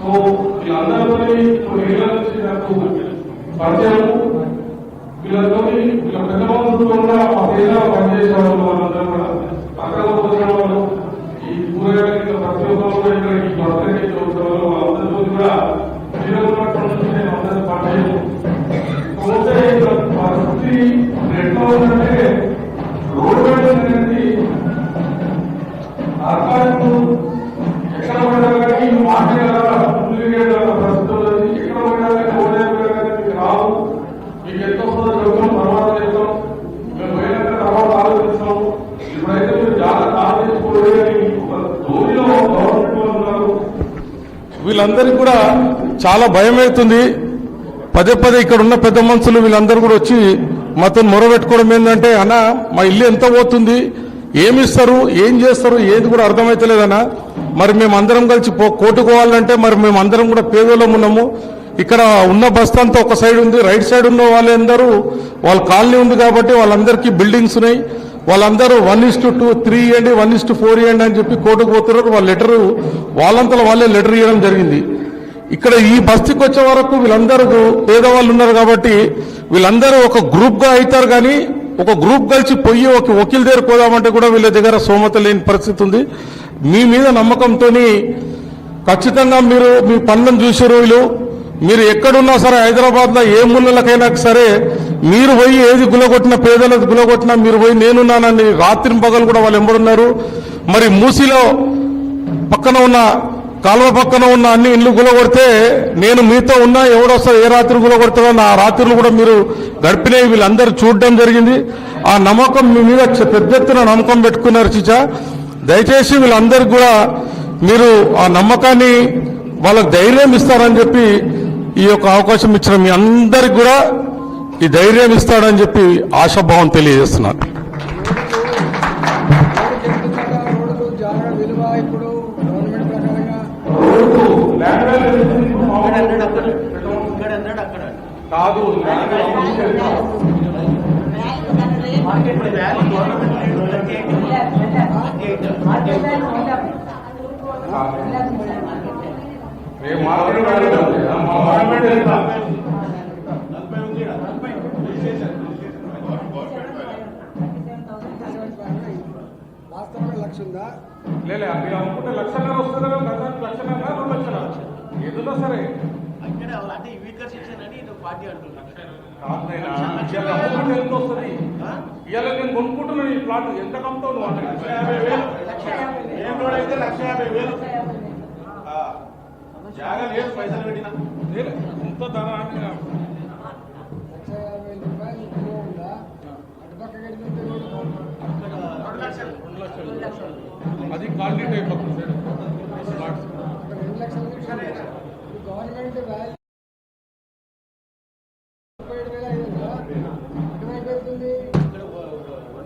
So వీళ్ళందరితో కొన్ని నుంచి నాకు పరిచయం. వీళ్ళతో వీళ్ళ పెద్ద కూడా మా పేద పనిచేసే వాళ్ళు వాళ్ళందరూ కూడా. వచ్చిన వాళ్ళు ఈ కూరగాయల ప్రతి ఒక్కరు కూడా ఇక్కడ ఈ వచ్చిన వాళ్ళు వాళ్ళందరితో కూడా నేను పరిచయం. పోతే పరిస్థితి ఎట్లా ఉందంటే రోడ్డు మీద అనేది ఎక్కడ పడ్డా కానీ ముందుగా ప్రస్తుతం ఉంది. ఎక్కడ పడ్డా కానీ ఓడే కానీ మీకు రావు మీకు ఎంత వస్తుందో చెప్తాం తర్వాత చెప్తాం మేము పోయినాక తర్వాత ఆలోచిస్తాం ఇప్పుడైతే మీరు జాగ్రత్త ఆలోచించుకోవడం అని ఒక ధోనిలో గవర్నమెంట్ వాళ్ళు ఉన్నారు వీళ్ళందరికీ కూడా చాలా భయం అవుతుంది పదే పదే ఇక్కడ ఉన్న పెద్ద మనుషులు వీళ్ళందరూ కూడా వచ్చి మాతో మొరబెట్టుకోవడం ఏంటంటే అన్న మా ఇల్లు ఎంత పోతుంది? ఏమి ఇస్తారు ఏం చేస్తారు? ఏది కూడా అర్థమైతలేదన్నా. మరి మేము అందరం కలిసి పో- కోటుకోవాలంటే మరి మేము అందరం కూడా పేదోళ్ళం ఉన్నాము. ఇక్కడ ఉన్న బస్ ఒక సైడ్ ఉంది రైట్ సైడ్ ఉన్న వాళ్ళందరూ వాళ్ళ కాలనీ ఉంది కాబట్టి వాళ్ళందరికీ బిల్డింగ్స్ ఉన్నాయి. వాళ్ళందరూ one is to two three ఇవ్వండి వన్ ఇస్ టు ఫోర్ ఇవ్వండి అని చెప్పి కోర్టుకు పోతున్నారు. వాళ్ళ లెటర్ వాళ్ళంతలో వాళ్ళే లెటర్ ఇవ్వడం జరిగింది. ఇక్కడ ఈ బస్తీకి వచ్చే వరకు వీళ్ళందరూ పేదవాళ్ళు ఉన్నారు కాబట్టి వీళ్ళందరూ ఒక గ్రూప్గా అవుతారు కానీ ఒక గ్రూప్ కలిసి పోయి ఒక వకీల్ దగ్గర పోదామంటే కూడా వీళ్ళ దగ్గర సోమత లేని పరిస్థితి ఉంది. మీ మీద నమ్మకంతోని ఖచ్చితంగా మీరు మీ పనులను చూసే రోజులు మీరు ఎక్కడున్నా సరే హైదరాబాద్లో ఏ ముళ్ళకైనా సరే మీరు పోయి ఏది గులగొట్టిన పేదలకు గులగొట్టినా మీరు పోయి నేనున్నానని రాత్రి పగలు కూడా వాళ్ళు ఎంబడున్నారు. మరి మూసిలో పక్కన ఉన్న కాలువ పక్కన ఉన్న అన్ని ఇల్లు గులగొడితే నేను మీతో ఉన్నా ఎవడొస్తారు ఏ రాత్రి గులగొడతారో నా రాత్రులు కూడా మీరు గడిపినవి వీళ్ళందరూ చూడడం జరిగింది. ఆ నమ్మకం మీ మీద పెద్ద ఎత్తున నమ్మకం పెట్టుకున్నారు చిచా. దయచేసి వీళ్ళందరికీ కూడా మీరు ఆ నమ్మకాన్ని వాళ్ళకు ధైర్యం ఇస్తారని చెప్పి ఈ యొక్క అవకాశం ఇచ్చిన మీ అందరికి కూడా ఈ ధైర్యం ఇస్తాడని చెప్పి ఆశాభావం తెలియజేస్తున్నాను రోడ్లు జాగా విలువ ఇప్పుడు గవర్నమెంట్ ప్రకారంగా ల్యాండ్ వాల్యూ ఇప్పుడు మామూలుగా ఇక్కడ అన్నాడు అక్కడ కాదు ల్యాండ్ వాల్యూ ఇప్పుడు value government rate thirty eight thirty మేము మార్కెట్ వాల్యూ కాదు. మా గవర్నమెంట్ ఎంత? వాస్తవంగా లక్ష ఉందా లేదు అది అనుకుంటే లక్షన్నర వస్తుంది కదా గతానికి లక్షన్నర రెండు లక్షల? ఏదున్నా సరే. అక్కడ అంటే అని ఇది పార్టీ అమ్ముకుంటే ఎంత వస్తుంది? ఇవాళ నేను కొనుక్కుంటున్నాను ఈ ప్లాట్ ఎంత కమ్ముతావు నువ్వు అంటే? ఏం రోడ్ అయితే లక్ష యాభై వేలు. ఆ, జాగా లేదు పైసలు పెట్టినా. లేదు, ఎంత ధర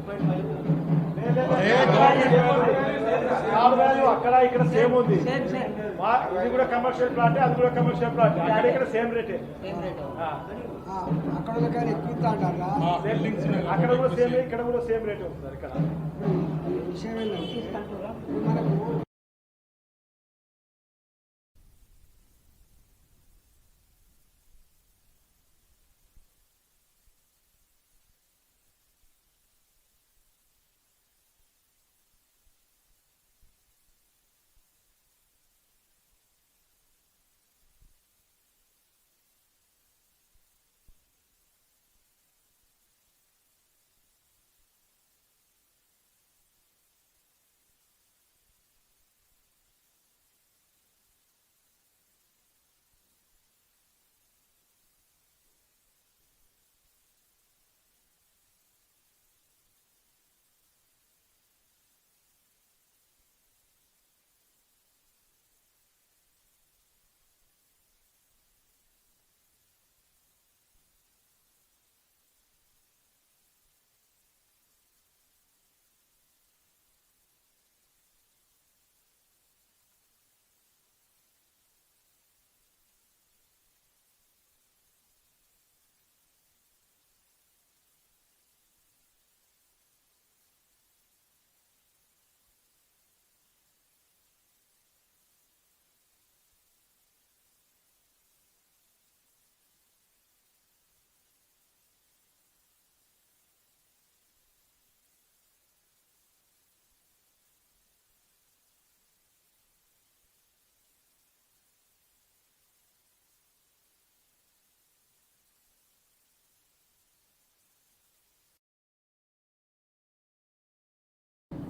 పాయింట్ ఫైవ్ వాల్యూ అక్కడ ఇక్కడ సేమ్ ఉంది ఇది కూడా కమర్షియల్ ప్లాట్ అది కూడా కమర్షియల్ ప్లాట్ అక్కడ ఇక్కడ సేమ్ రేటే అక్కడ అక్కడ కూడా సేమ్ ఇక్కడ కూడా సేమ్ రేటే ఉంది సార్ ఇక్కడ. విషయం ఏంటంటే ఇప్పుడు మనకు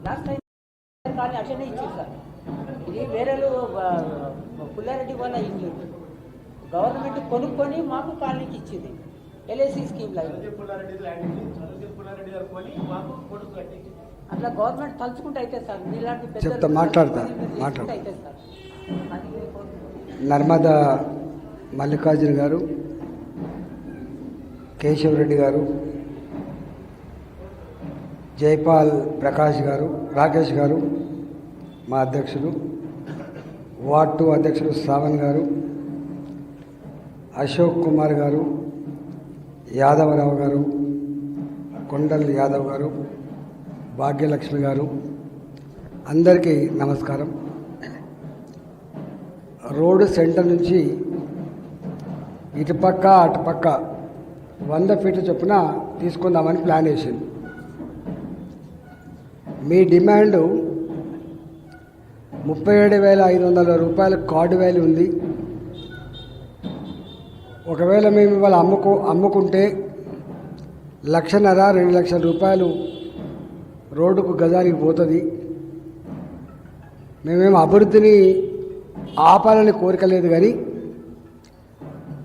లాస్ట్ టైం కానీ అట్లనే ఇచ్చారు సార్. ఇది వేరే పుల్లారెడ్డి వల్ల ఇల్లు గవర్నమెంట్ కొనుక్కొని మాకు కాలనీకి ఇచ్చింది. ఎల్ఐసి స్కీమ్ అట్లా గవర్నమెంట్ తలుచుకుంటే అయితే సార్ మీలాంటి చెప్తా, మాట్లాడతా, మీరు తీసుకుంటే మాట్లాడు. అయితే సార్. అది కోరుకుంటున్నాను. నర్మదా మల్లికార్జున గారు కేశవరెడ్డి గారు జైపాల్ ప్రకాష్ గారు రాకేష్ గారు మా అధ్యక్షులు వార్డ్ టూ అధ్యక్షులు శ్రావణ్ గారు అశోక్ కుమార్ గారు యాదవరావు గారు కొండల్ యాదవ్ గారు భాగ్యలక్ష్మి గారు అందరికీ నమస్కారం. రోడ్డు సెంటర్ నుంచి ఇటుపక్క అటుపక్క వంద ఫీట్ల చొప్పున తీసుకుందామని ప్లాన్ వేసింది మీ డిమాండ్ ముప్పై ఏడు వేల ఐదు వందల రూపాయల కార్డు వాల్యూ ఉంది. ఒకవేళ మేము ఇవాళ అమ్ముకు అమ్ముకుంటే లక్షన్నర రెండు లక్షల రూపాయలు రోడ్డుకు గజానికి పోతుంది. మేమేం అభివృద్ధిని ఆపాలని కోరిక లేదు కానీ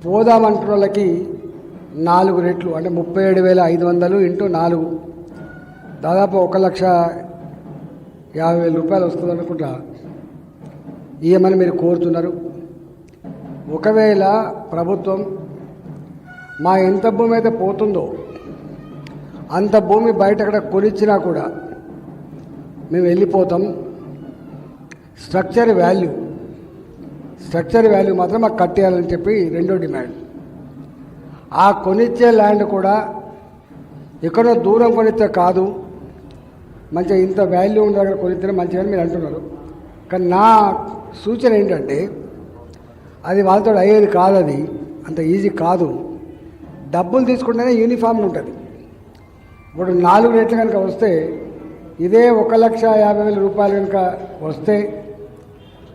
పోదామంటున్న వాళ్ళకి నాలుగు రెట్లు అంటే ముప్పై ఏడు వేల ఐదు వందలు ఇంటూ నాలుగు దాదాపు ఒక లక్ష యాభై వేల రూపాయలు వస్తుంది అనుకుంటా. ఇవ్వమని మీరు కోరుతున్నారు. ఒకవేళ ప్రభుత్వం మా ఎంత భూమి అయితే పోతుందో అంత భూమి బయట అక్కడ కొనిచ్చినా కూడా మేము వెళ్ళిపోతాం. స్ట్రక్చర్ వాల్యూ స్ట్రక్చర్ వాల్యూ మాత్రం మాకు కట్టేయాలని చెప్పి రెండో డిమాండ్. ఆ కొనిచ్చే ల్యాండ్ కూడా ఎక్కడో దూరం కొనిస్తే కాదు. మంచిగా ఇంత వాల్యూ ఉన్న దగ్గర కొనిస్తేనే మంచిగా మీరు అంటున్నారు. కానీ నా సూచన ఏంటంటే అది వాళ్ళతో అయ్యేది కాదు అది అంత ఈజీ కాదు. డబ్బులు తీసుకుంటేనే యూనిఫామ్ ఉంటుంది. ఇప్పుడు నాలుగు రేట్లు కనుక వస్తే ఇదే ఒక లక్ష యాభై వేల రూపాయలు కనుక వస్తే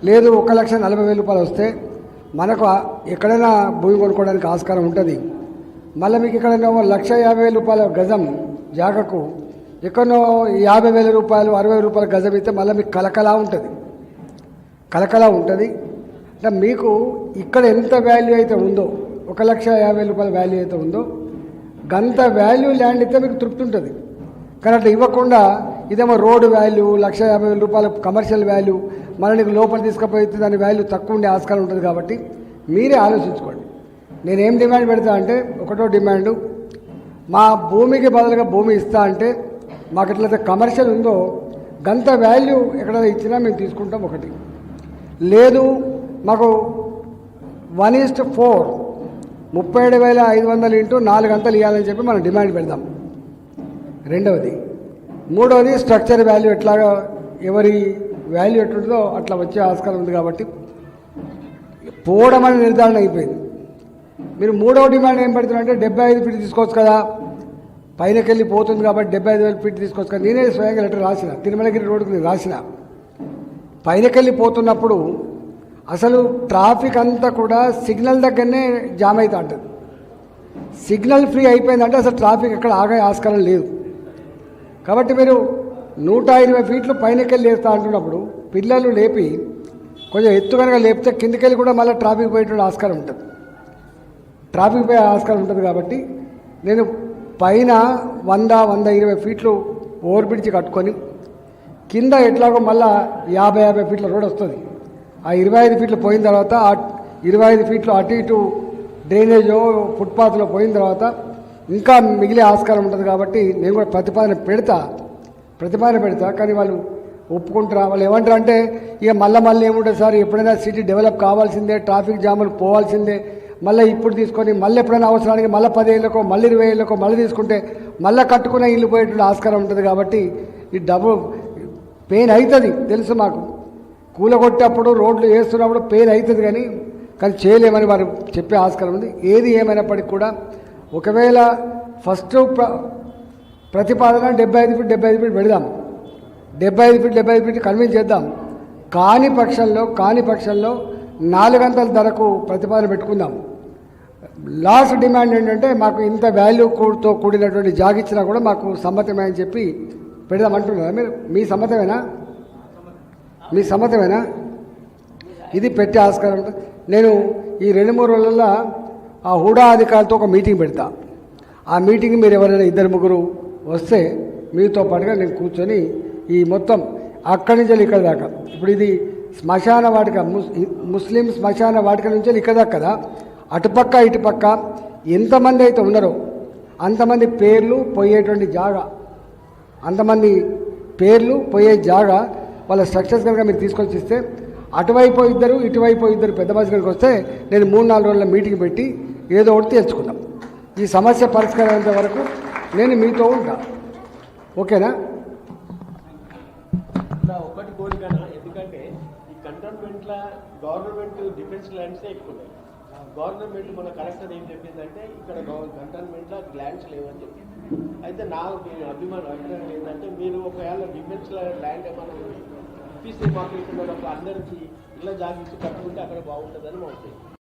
లేదు ఒక లక్ష నలభై వేల రూపాయలు వస్తే మనకు ఎక్కడైనా భూమి కొనుక్కోవడానికి ఆస్కారం ఉంటుంది. మళ్ళీ మీకు ఎక్కడైనా లక్ష యాభై వేల రూపాయల గజం జాగకు ఎక్కడో యాభై వేల రూపాయలు అరవై రూపాయలు రూపాయల గజం ఇస్తే మళ్ళీ మీకు కలకలా ఉంటుంది. కలకలా ఉంటుంది. అంటే మీకు ఇక్కడ ఎంత వాల్యూ అయితే ఉందో ఒక లక్ష యాభై వేల రూపాయల వాల్యూ అయితే ఉందో గంత వాల్యూ ల్యాండ్ ఇస్తే మీకు తృప్తి ఉంటుంది. కానీ అట్లా ఇవ్వకుండా ఇదేమో రోడ్డు వాల్యూ లక్ష యాభై వేల రూపాయల కమర్షియల్ వాల్యూ మళ్ళీ నీకు లోపల తీసుకుపోతే దాని వాల్యూ తక్కువ ఉండే ఆస్కారం ఉంటుంది కాబట్టి మీరే ఆలోచించుకోండి. నేనేం డిమాండ్ పెడతా అంటే ఒకటో డిమాండు మా భూమికి బదులుగా భూమి ఇస్తా అంటే మాకు ఎట్లయితే కమర్షియల్ ఉందో గంత వాల్యూ ఎక్కడ ఇచ్చినా మేము తీసుకుంటాం ఒకటి. లేదు మాకు వన్ ఈస్ట్ ఫోర్ ముప్పై ఏడు వేల ఐదు వందలు ఇంటూ నాలుగు అంతలు ఇవ్వాలని చెప్పి మనం డిమాండ్ పెడదాం. రెండవది మూడవది స్ట్రక్చర్ వాల్యూ ఎట్లాగా ఎవరి వాల్యూ ఎట్లుంటుందో అట్లా వచ్చే ఆస్కారం ఉంది కాబట్టి పోవడం అనే నిర్ధారణ అయిపోయింది. మీరు మూడవ డిమాండ్ ఏం పెడుతున్నారంటే డెబ్బై ఐదు ఫీట్ తీసుకోవచ్చు కదా. పైనకెళ్ళి పోతుంది కాబట్టి డెబ్బై ఐదు వేలు ఫీట్ తీసుకొచ్చుకొని నేనే స్వయంగా లెటర్ రాసిన తిరుమలగిరి రోడ్డుకు నేను రాసిన. పైనకెళ్ళి పోతున్నప్పుడు అసలు ట్రాఫిక్ అంతా కూడా సిగ్నల్ దగ్గరనే జామ్ అవుతా ఉంటుంది. సిగ్నల్ ఫ్రీ అయిపోయిందంటే అసలు ట్రాఫిక్ ఎక్కడ ఆగే ఆస్కారం లేదు. కాబట్టి మీరు నూట ఇరవై ఫీట్లు పైనకెళ్ళి లేస్తా అంటున్నప్పుడు పిల్లలు లేపి కొంచెం ఎత్తు కనుక లేపితే కిందకెళ్ళి కూడా మళ్ళీ ట్రాఫిక్ పోయేటువంటి ఆస్కారం ఉంటుంది. ట్రాఫిక్ పోయే ఆస్కారం ఉంటుంది కాబట్టి నేను పైన వంద వంద ఇరవై ఫీట్లు ఓవర్ బ్రిడ్జ్ కట్టుకొని కింద ఎట్లాగో మళ్ళా యాభై యాభై ఫీట్ల రోడ్ వస్తుంది. ఆ ఇరవై ఐదు ఫీట్లు పోయిన తర్వాత ఆ ఇరవై ఐదు ఫీట్లు అటు ఇటు డ్రైనేజో ఫుట్పాత్లో పోయిన తర్వాత ఇంకా మిగిలే ఆస్కారం ఉంటుంది కాబట్టి నేను కూడా ప్రతిపాదన పెడతా ప్రతిపాదన పెడతా కానీ వాళ్ళు ఒప్పుకుంటారా వాళ్ళు ఏమంటారు అంటే ఇక మళ్ళీ మళ్ళీ ఏముంటుంది సార్? ఎప్పుడైనా సిటీ డెవలప్ కావాల్సిందే ట్రాఫిక్ జాములు పోవాల్సిందే మళ్ళీ ఇప్పుడు తీసుకొని మళ్ళీ ఎప్పుడైనా అవసరానికి మళ్ళీ పదేళ్ళకో మళ్ళీ ఇరవై ఏళ్ళకో మళ్ళీ తీసుకుంటే మళ్ళీ కట్టుకునే ఇల్లు పోయేటువంటి ఆస్కారం ఉంటుంది కాబట్టి ఈ డబ్బు పెయిన్ అవుతుంది తెలుసు మాకు. కూలగొట్టేటప్పుడు రోడ్లు వేస్తున్నప్పుడు పెయిన్ అవుతుంది కానీ కానీ చేయలేమని వారు చెప్పే ఆస్కారం ఉంది. ఏది ఏమైనప్పటికీ కూడా ఒకవేళ ఫస్ట్ ప్ర ప్రతిపాదన డెబ్బై ఐదు ఫీట్ డెబ్బై ఐదు ఫీట్ పెడదాం. డెబ్బై ఐదు ఫీట్ డెబ్బై ఐదు ఫీట్ కన్విన్స్ చేద్దాం. కాని పక్షంలో కాని పక్షంలో నాలుగంతల ధరకు ప్రతిపాదన పెట్టుకుందాం లాస్ట్ డిమాండ్ ఏంటంటే మాకు ఇంత వాల్యూతో కూడినటువంటి కూడినటువంటి జాగిచ్చినా కూడా మాకు సమ్మతమే అని చెప్పి పెడదామంటున్నారా మీరు? మీ సమ్మతమేనా? మీ సమ్మతమేనా? ఇది పెట్టే ఆస్కారం ఉంటుంది నేను ఈ రెండు మూడు రోజులలో ఆ హుడా అధికారులతో ఒక మీటింగ్ పెడతా. ఆ మీటింగ్ మీరు ఎవరైనా ఇద్దరు ముగ్గురు వస్తే మీతో పాటుగా నేను కూర్చొని ఈ మొత్తం అక్కడి నుంచి వెళ్ళి ఇక్కడ దాకా. ఇప్పుడు ఇది శ్మశాన వాటిక ముస్ ముస్లిం శ్మశాన వాటిక నుంచి ఇక్కడ కదా అటుపక్క ఇటుపక్క. ఎంతమంది అయితే ఉన్నారో అంతమంది పేర్లు పోయేటువంటి జాగా. అంతమంది పేర్లు పోయే జాగా వాళ్ళ స్ట్రక్చర్స్ కనుక మీరు తీసుకొచ్చి ఇస్తే అటువైపు ఇద్దరు ఇటువైపు ఇద్దరు పెద్ద మనిషి కనుక వస్తే నేను మూడు నాలుగు రోజుల మీటింగ్ పెట్టి ఏదో ఒకటి తెలుసుకుందాం. ఈ సమస్య పరిష్కారం వరకు నేను మీతో ఉంటా. ఓకేనా? కంటోన్మెంట్ల గవర్నమెంట్ డిఫెన్స్ ల్యాండ్సే ఎక్కువ ఉన్నాయి గవర్నమెంట్ మన కలెక్టర్ ఏం చెప్పిందంటే ఇక్కడ కంటోన్మెంట్లో ల్యాండ్స్ లేవని చెప్పింది. అయితే నా మీ అభిమానం అభిప్రాయం ఏంటంటే మీరు ఒకవేళ డిఫెన్స్ ల్యాండ్ ఏమైనా ఇప్పిస్తే మాకు ఇక్కడ అందరికీ ఇళ్ళ జాగించి కట్టుకుంటే అక్కడ బాగుంటుందని మా ఉద్దేశం